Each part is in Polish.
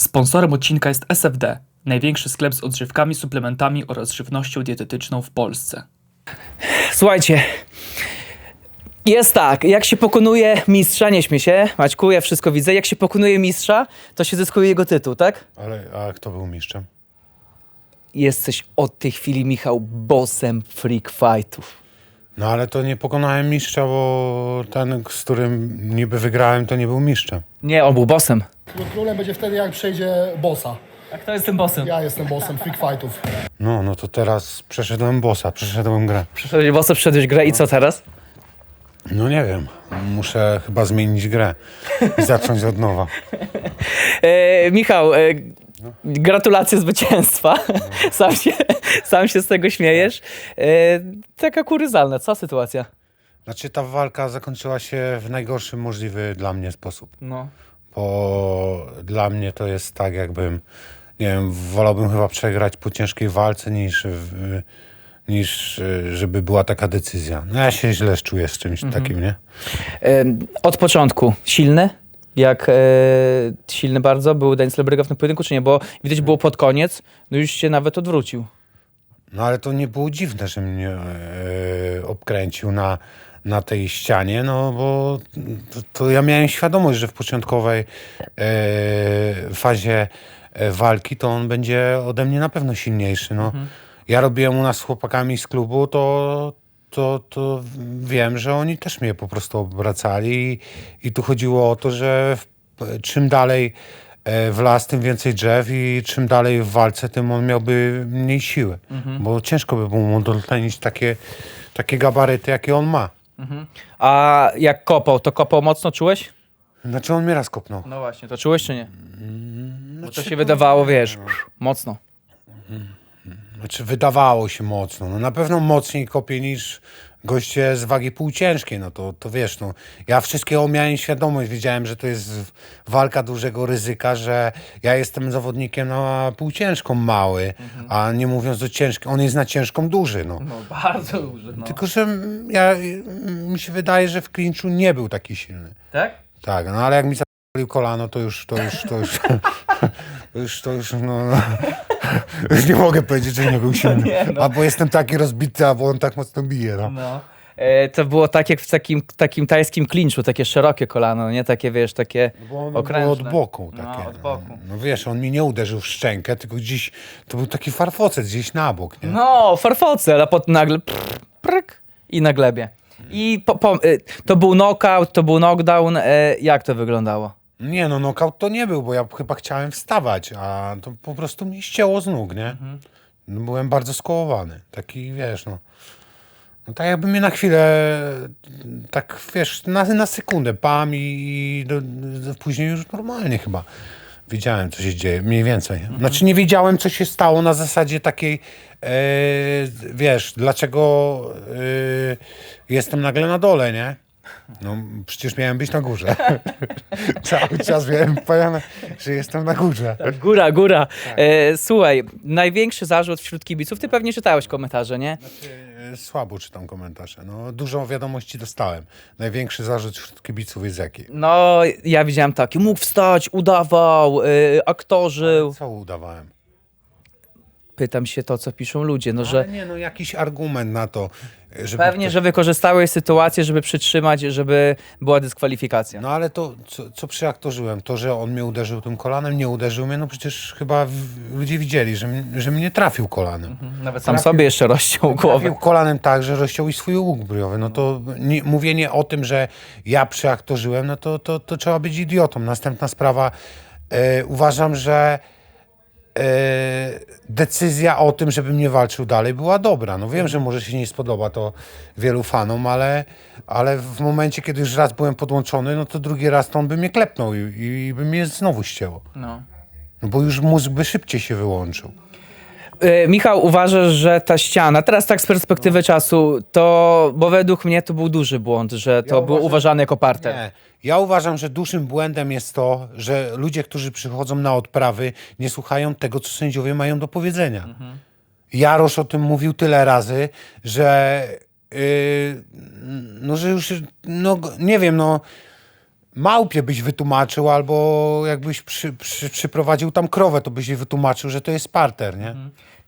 Sponsorem odcinka jest SFD, największy sklep z odżywkami, suplementami oraz żywnością dietetyczną w Polsce. Słuchajcie, jest tak, jak się pokonuje mistrza, nie śmiej się, Maćku, ja wszystko widzę, jak się pokonuje mistrza, to się zyskuje jego tytuł, tak? Ale a kto był mistrzem? Jesteś od tej chwili, Michał, bossem freak fightów. No ale to nie pokonałem mistrza, bo ten, z którym niby wygrałem, to nie był mistrzem. Nie, on był bossem. Królem będzie wtedy, jak przejdzie bossa. A kto jest tym bossem? Ja jestem bossem freak fightów. No, no to teraz przeszedłem bossa, przeszedłem grę. Przeszedłeś bossem, przeszedłeś grę i co teraz? No nie wiem, muszę chyba zmienić grę i zacząć od nowa. E, Michał, e, gratulacje zwycięstwa. sam, się, sam się z tego śmiejesz. E, taka kuryzalna, co sytuacja? Znaczy ta walka zakończyła się w najgorszy możliwy dla mnie sposób. No. Bo dla mnie to jest tak, jakbym, nie wiem, wolałbym chyba przegrać po ciężkiej walce niż, w- niż y, żeby była taka decyzja. No ja się źle czuję z czymś takim, nie? E, Od początku silny? Jak e, silny bardzo był Denis Lebryga w tym pojedynku, czy nie? Bo widać było pod koniec, no już się nawet odwrócił. No ale to nie było dziwne, że mnie e, obkręcił na, na tej ścianie, no bo to, to ja miałem świadomość, że w początkowej e, fazie e, walki to on będzie ode mnie na pewno silniejszy. No. Ja robiłem u nas z chłopakami z klubu, to, to, to wiem, że oni też mnie po prostu obracali i, tu chodziło o to, że w, czym dalej e, w las, tym więcej drzew i czym dalej w walce, tym on miałby mniej siły. Bo ciężko by było mu dotlenić takie, takie gabaryty, jakie on ma. A jak kopał, to kopał mocno, czułeś? Znaczy on mnie raz kopnął. No właśnie, to czułeś czy nie? Bo to się wydawało, wiesz, mocno. Znaczy wydawało się mocno. No na pewno mocniej kopie niż goście z wagi półciężkiej. No to, to wiesz, no. Ja wszystkiego miałem świadomość. Wiedziałem, że to jest walka dużego ryzyka, że ja jestem zawodnikiem na półciężką mały, a nie mówiąc o ciężkim. On jest na ciężką duży, no. No bardzo duży, no. Tylko, że ja, mi się wydaje, że w klinczu nie był taki silny. Tak? Tak, no ale jak mi zapalił kolano, to już, to już, to już, to już, to już, no, no już nie mogę powiedzieć, że nie był silny. nie, no. Albo jestem taki rozbity, albo on tak mocno bije, no. No. E, to było tak jak w takim, takim tajskim klinczu, takie szerokie kolano, nie? Takie, wiesz, takie Bo on był okrężne. od boku No, takie. od boku. No, no wiesz, on mi nie uderzył w szczękę, tylko gdzieś, to był taki farfocet gdzieś na bok, nie? No, farfoce, a potem nagle prr, pryk i na glebie. I po, po, y, to był knockout, to był knockdown, e, jak to wyglądało? Nie, no nokaut to nie był, bo ja chyba chciałem wstawać, a to po prostu mnie ścięło z nóg, nie? No, byłem bardzo skołowany. Taki, wiesz, no. No tak jakby mnie na chwilę, tak wiesz, na, na sekundę pam i, do, do, później już normalnie chyba wiedziałem, co się dzieje, mniej więcej. Znaczy nie wiedziałem, co się stało na zasadzie takiej, e, wiesz, dlaczego e, jestem nagle na dole, nie? No przecież miałem być na górze. Cały czas miałem pojane, że jestem na górze. Góra, góra. E, słuchaj, największy zarzut wśród kibiców, ty pewnie czytałeś komentarze, nie? E, Słabo czytam komentarze. No, dużo wiadomości dostałem. Największy zarzut wśród kibiców jest jaki? No, ja widziałem taki, mógł wstać, udawał, y, aktorzył. Co udawałem? Pytam się to, co piszą ludzie, no że Ale nie, no jakiś argument na to, żeby... pewnie, ktoś- że wykorzystałeś sytuację, żeby przytrzymać, żeby była dyskwalifikacja. No ale to, co, co przyaktorzyłem? To, że on mnie uderzył tym kolanem, nie uderzył mnie, no przecież chyba w, ludzie widzieli, że, że mnie trafił kolanem. Nawet sam sobie jeszcze rozciął głowę. Trafił kolanem tak, że rozciął i swój łuk brwiowy. No to nie, mówienie o tym, że ja przyaktorzyłem, no to, to, to trzeba być idiotą. Następna sprawa, e, uważam, że e, decyzja o tym, żebym nie walczył dalej była dobra. No wiem, że może się nie spodoba to wielu fanom, ale, ale w momencie, kiedy już raz byłem podłączony, no to drugi raz to on by mnie klepnął i, i by mnie znowu ścięło. No. No bo już mózg by szybciej się wyłączył. E, Michał, uważasz, że ta ściana, teraz tak z perspektywy czasu, to, bo według mnie to był duży błąd, że to było uważam- uważane jako parter. Nie. Ja uważam, że dużym błędem jest to, że ludzie, którzy przychodzą na odprawy, nie słuchają tego, co sędziowie mają do powiedzenia. Jarosz o tym mówił tyle razy, że yy, no, że już, no, nie wiem, no, małpie byś wytłumaczył, albo jakbyś przy, przy, przyprowadził tam krowę, to byś jej wytłumaczył, że to jest parter, nie?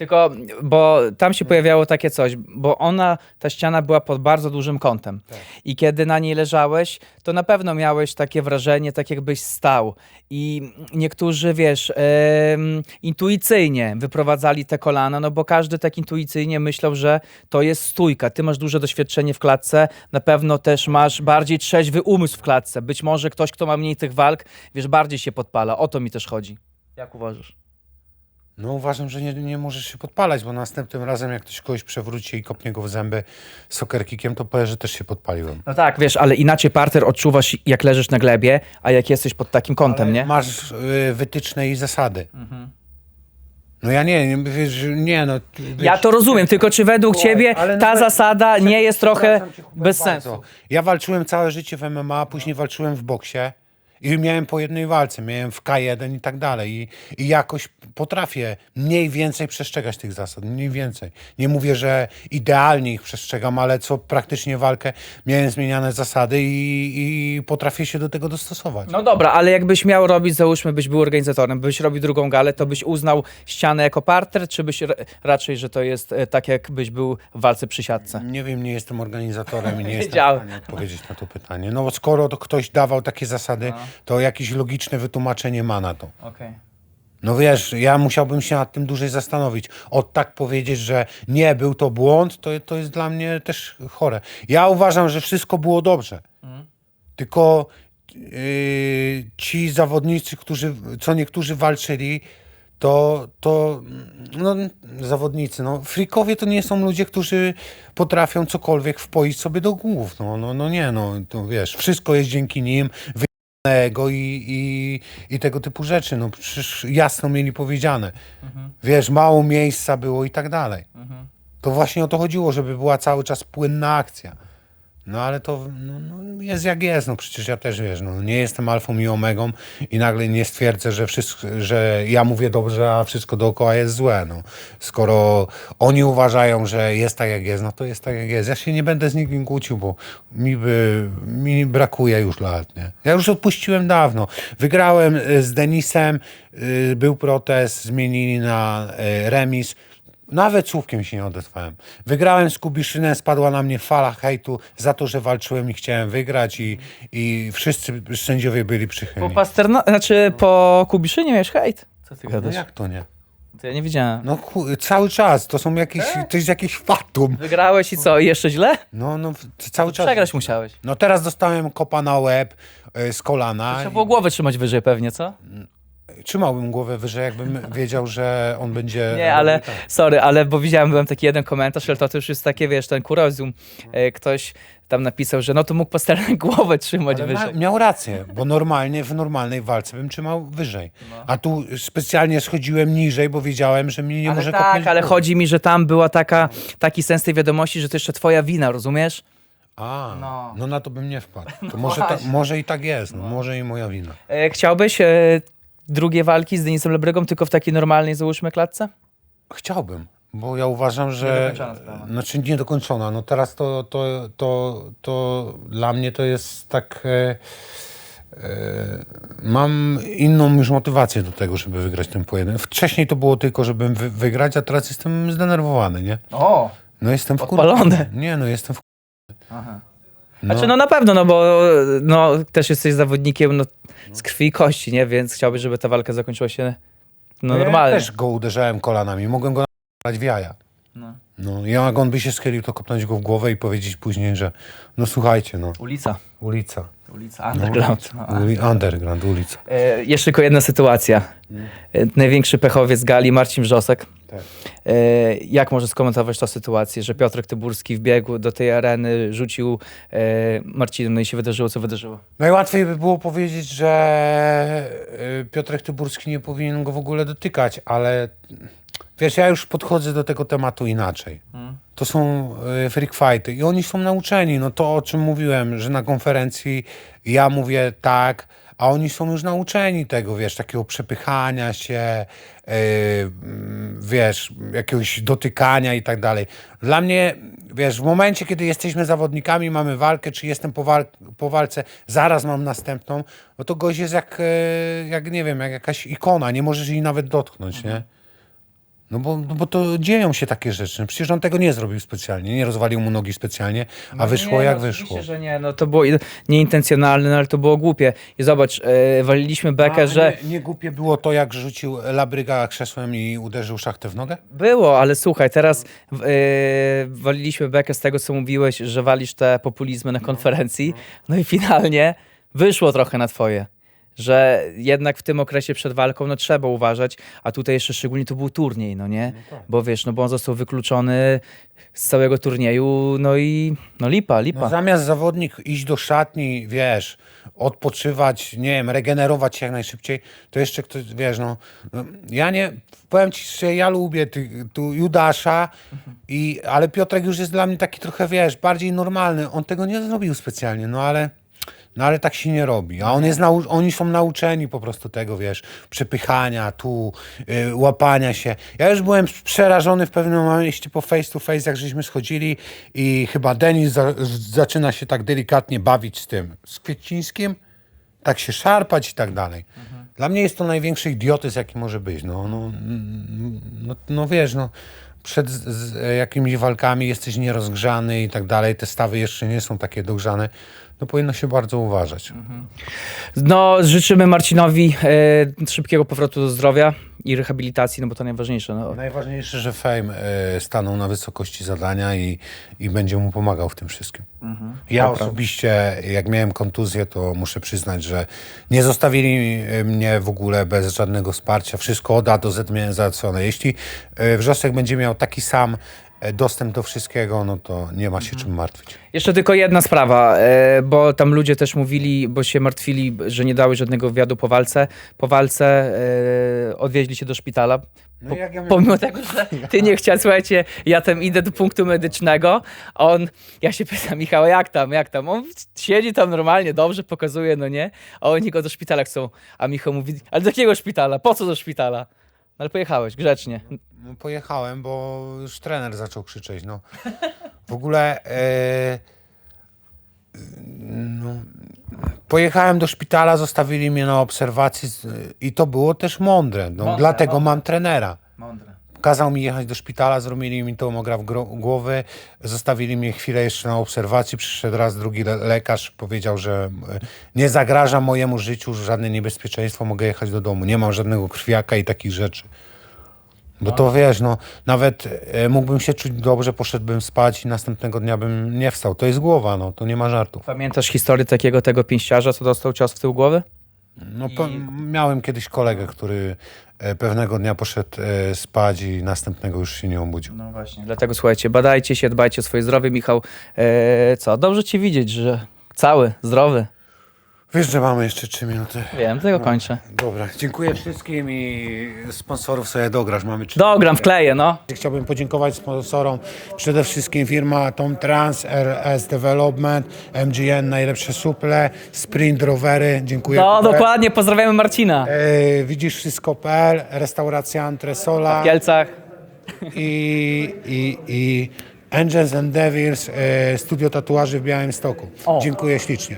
Tylko, bo tam się pojawiało takie coś, bo ona, ta ściana była pod bardzo dużym kątem. I kiedy na niej leżałeś, to na pewno miałeś takie wrażenie, tak jakbyś stał. I niektórzy, wiesz, em, intuicyjnie wyprowadzali te kolana, no bo każdy tak intuicyjnie myślał, że to jest stójka. Ty masz duże doświadczenie w klatce, na pewno też masz bardziej trzeźwy umysł w klatce. Być może ktoś, kto ma mniej tych walk, wiesz, bardziej się podpala. O to mi też chodzi. Jak uważasz? No uważam, że nie, nie możesz się podpalać, bo następnym razem jak ktoś kogoś przewróci i kopnie go w zęby sokerkikiem, to powie, że też się podpaliłem. No tak, wiesz, ale inaczej parter odczuwasz jak leżysz na glebie, a jak jesteś pod takim kątem, nie? Masz y, wytyczne i zasady. No ja nie, nie, wiesz, nie no. ty- Ja wiesz, to rozumiem, tylko czy według Słuchaj, ciebie ale ta nawet- zasada nie jest trochę Przepraszam cię, Hubert, bez bardzo. sensu? Ja walczyłem całe życie w MMA, później walczyłem w boksie i miałem po jednej walce, miałem w K1 i tak dalej. I, I jakoś potrafię mniej więcej przestrzegać tych zasad, mniej więcej. Nie mówię, że idealnie ich przestrzegam, ale co praktycznie walkę miałem zmieniane zasady i, i potrafię się do tego dostosować. No dobra, ale jakbyś miał robić, załóżmy, byś był organizatorem, byś robił drugą galę, to byś uznał ścianę jako parter, czy byś ra- raczej, że to jest e, tak, jakbyś był w walce przy siatce? Nie wiem, nie jestem organizatorem i nie jestem w Wiedziałem. stanie odpowiedzieć na to pytanie. No bo skoro to ktoś dawał takie zasady, to jakieś logiczne wytłumaczenie ma na to. Okej. No wiesz, ja musiałbym się nad tym dłużej zastanowić. Od tak powiedzieć, że nie, był to błąd, to, to jest dla mnie też chore. Ja uważam, że wszystko było dobrze. Tylko yy, ci zawodnicy, którzy, co niektórzy walczyli, to, to no, zawodnicy, no, frikowie to nie są ludzie, którzy potrafią cokolwiek wpoić sobie do głów. No, no, no nie, no, to wiesz, wszystko jest dzięki nim, i, i, i tego typu rzeczy. No przecież jasno mieli powiedziane. Wiesz, mało miejsca było i tak dalej. To właśnie o to chodziło, żeby była cały czas płynna akcja. No ale to no, no, jest jak jest. No przecież ja też wiesz, no, nie jestem alfą i omegą i nagle nie stwierdzę, że, wszystko, że ja mówię dobrze, a wszystko dookoła jest złe. No. Skoro oni uważają, że jest tak jak jest, no to jest tak jak jest. Ja się nie będę z nikim kłócił, bo mi, by, mi brakuje już lat. Nie? Ja już odpuściłem dawno. Wygrałem y, z Denisem, y, był protest, zmienili na y, remis. Nawet słówkiem się nie odezwałem. Wygrałem z Kubiszynem, spadła na mnie fala hejtu za to, że walczyłem i chciałem wygrać i, i wszyscy sędziowie byli Po przychylni. Pasterna, znaczy po Kubiszynie miałeś hejt? Co ty No gadasz? jak to nie? To ja nie widziałem. No chu- cały czas, to są jakieś, to jest jakiś fatum. Wygrałeś i co, i jeszcze źle? No, no w- cały czas. Przegrać musiałeś. No teraz dostałem kopa na łeb y, z kolana. Trzeba było głowę trzymać wyżej pewnie, co? Trzymałbym głowę wyżej, jakbym wiedział, że on będzie... Nie, ale sorry, ale bo widziałem, byłem taki jeden komentarz, ale to, to już jest takie, wiesz, ten kurozum. E, Ktoś tam napisał, że no to mógł Pasternak głowę trzymać Ale wyżej. miał rację, bo normalnie w normalnej walce bym trzymał wyżej. A tu specjalnie schodziłem niżej, bo wiedziałem, że mnie nie ale może tak, kopnąć ale chodzi mi, że tam była taka, taki sens tej wiadomości, że to jeszcze twoja wina, rozumiesz? A, No. no. na to bym nie wpadł. To może, ta, może i tak jest, no, może i moja wina. E, chciałbyś e, drugie walki z Denisem Lebrygą tylko w takiej normalnej, załóżmy, klatce? Chciałbym, bo ja uważam, że... Niedokończona sprawa. Znaczy niedokończona. No teraz to, to, to, to dla mnie to jest tak... E, e, mam inną już motywację do tego, żeby wygrać ten pojedynek. Wcześniej to było tylko, żebym wy, wygrać, a teraz jestem zdenerwowany, nie? O! No jestem w Odpalony. Nie, no jestem w Aha. No. Znaczy, no na pewno, no bo no, też jesteś zawodnikiem no, z krwi i kości, nie? Więc chciałbyś, żeby ta walka zakończyła się no, Ja normalnie. też go uderzałem kolanami. Mogłem go dać w jaja. No. No, jak on by się schylił, to kopnąć go w głowę i powiedzieć później, że no słuchajcie, no, Ulica. ulica. Ulica Underground. No. Uli underground, ulica. E, jeszcze tylko jedna sytuacja. E, największy pechowiec gali, Marcin Wrzosek. Tak. E, jak możesz skomentować tę sytuację, że Piotrek Tyburski wbiegł do tej areny, rzucił e, Marcinem, no i się wydarzyło, co wydarzyło? Najłatwiej by było powiedzieć, że y, Piotrek Tyburski nie powinien go w ogóle dotykać, ale wiesz, ja już podchodzę do tego tematu inaczej. To są freak fighty i oni są nauczeni. No to, o czym mówiłem, że na konferencji ja mówię tak, a oni są już nauczeni tego, wiesz, takiego przepychania się, yy, wiesz, jakiegoś dotykania i tak dalej. Dla mnie, wiesz, w momencie, kiedy jesteśmy zawodnikami, mamy walkę, czy jestem po, wal po walce, zaraz mam następną, no to gość jest jak, e, jak, nie wiem, jak jakaś ikona, nie możesz jej nawet dotknąć, nie? No bo, no bo to dzieją się takie rzeczy. Przecież on tego nie zrobił specjalnie, nie rozwalił mu nogi specjalnie, a wyszło nie, jak no, wyszło. Oczywiście, że nie, no to było nieintencjonalne, no, ale to było głupie. I zobacz, e, waliliśmy bekę, A że nie, nie głupie było to, jak rzucił Labryga krzesłem i uderzył szachtę w nogę? było, ale słuchaj, teraz e, waliliśmy bekę z tego, co mówiłeś, że walisz te populizmy na konferencji, no i finalnie wyszło trochę na twoje. Że jednak w tym okresie przed walką no trzeba uważać, a tutaj jeszcze szczególnie to był turniej, no nie? Bo wiesz, no bo on został wykluczony z całego turnieju, no i no lipa, lipa. No, zamiast zawodnik iść do szatni, wiesz, odpoczywać, nie wiem, regenerować się jak najszybciej, to jeszcze ktoś, wiesz, no, no ja nie, powiem ci, że ja lubię ty, tu Judasza, i, ale Piotrek już jest dla mnie taki trochę, wiesz, bardziej normalny. On tego nie zrobił specjalnie, no ale, no ale tak się nie robi. A on jest nau- oni są nauczeni po prostu tego, wiesz, przepychania tu, y, łapania się. Ja już byłem przerażony w pewnym momencie po face to face, jak żeśmy schodzili i chyba Denis za- zaczyna się tak delikatnie bawić z tym, z Kwiecińskim, tak się szarpać i tak dalej. Dla mnie jest to największy idiotyzm, jaki może być. No, no, no, no wiesz, no, przed z, z jakimiś walkami jesteś nierozgrzany i tak dalej, te stawy jeszcze nie są takie dogrzane, no powinno się bardzo uważać. No, życzymy Marcinowi e, szybkiego powrotu do zdrowia i rehabilitacji, no bo to najważniejsze. No. Najważniejsze, że Fame e, stanął na wysokości zadania i, i będzie mu pomagał w tym wszystkim. Ja osobiście, jak miałem kontuzję, to muszę przyznać, że nie zostawili e, mnie w ogóle bez żadnego wsparcia. Wszystko od A do Z miałem załatwione. Jeśli e, Wrzosek będzie miał taki sam dostęp do wszystkiego, no to nie ma się czym martwić. Jeszcze tylko jedna sprawa, e, bo tam ludzie też mówili, bo się martwili, że nie dały żadnego wywiadu po walce. Po walce e, odwieźli się do szpitala. No Po, jak ja miałem- pomimo tego, że ty nie chciałeś, słuchajcie, ja tam idę do punktu medycznego, on, ja się pytam, Michał, jak tam, jak tam? On siedzi tam normalnie, dobrze pokazuje, no nie? A oni go do szpitala chcą. A Michał mówi, ale do jakiego szpitala? Po co do szpitala? No ale pojechałeś, grzecznie. Pojechałem, bo już trener zaczął krzyczeć. No. W ogóle e, no, pojechałem do szpitala, zostawili mnie na obserwacji z- i to było też mądre. No, Mądre, dlatego mądre. mam trenera. Mądre. Kazał mi jechać do szpitala, zrobili mi tomograf głowy, zostawili mnie chwilę jeszcze na obserwacji, przyszedł raz drugi le- lekarz, powiedział, że e, nie zagraża mojemu życiu żadne niebezpieczeństwo, mogę jechać do domu, nie mam żadnego krwiaka i takich rzeczy. Bo to wiesz, no, nawet e, mógłbym się czuć dobrze, poszedłbym spać i następnego dnia bym nie wstał. To jest głowa, no, to nie ma żartów. Pamiętasz historię takiego tego pięściarza, co dostał cios w tył głowy? No, po, miałem kiedyś kolegę, który e, pewnego dnia poszedł e, spać i następnego już się nie obudził. No właśnie. Dlatego słuchajcie, badajcie się, dbajcie o swoje zdrowie. Michał, e, co? Dobrze cię widzieć, że cały, zdrowy. Wiesz, że mamy jeszcze trzy minuty. Wiem, tego kończę. Dobra, dziękuję wszystkim i sponsorów sobie dograsz. Mamy trzy Dogram, wkleję, no. Chciałbym podziękować sponsorom, przede wszystkim firma Tom Trans, RS Development, MGN, najlepsze suple, Sprint Rowery, dziękuję. No, dokładnie, pozdrawiamy Marcina. E, widzisz wszystko.pl, restauracja Antresola W Kielcach. i, i, i Angels and Devils, e, studio tatuaży w Białymstoku. O. Dziękuję ślicznie.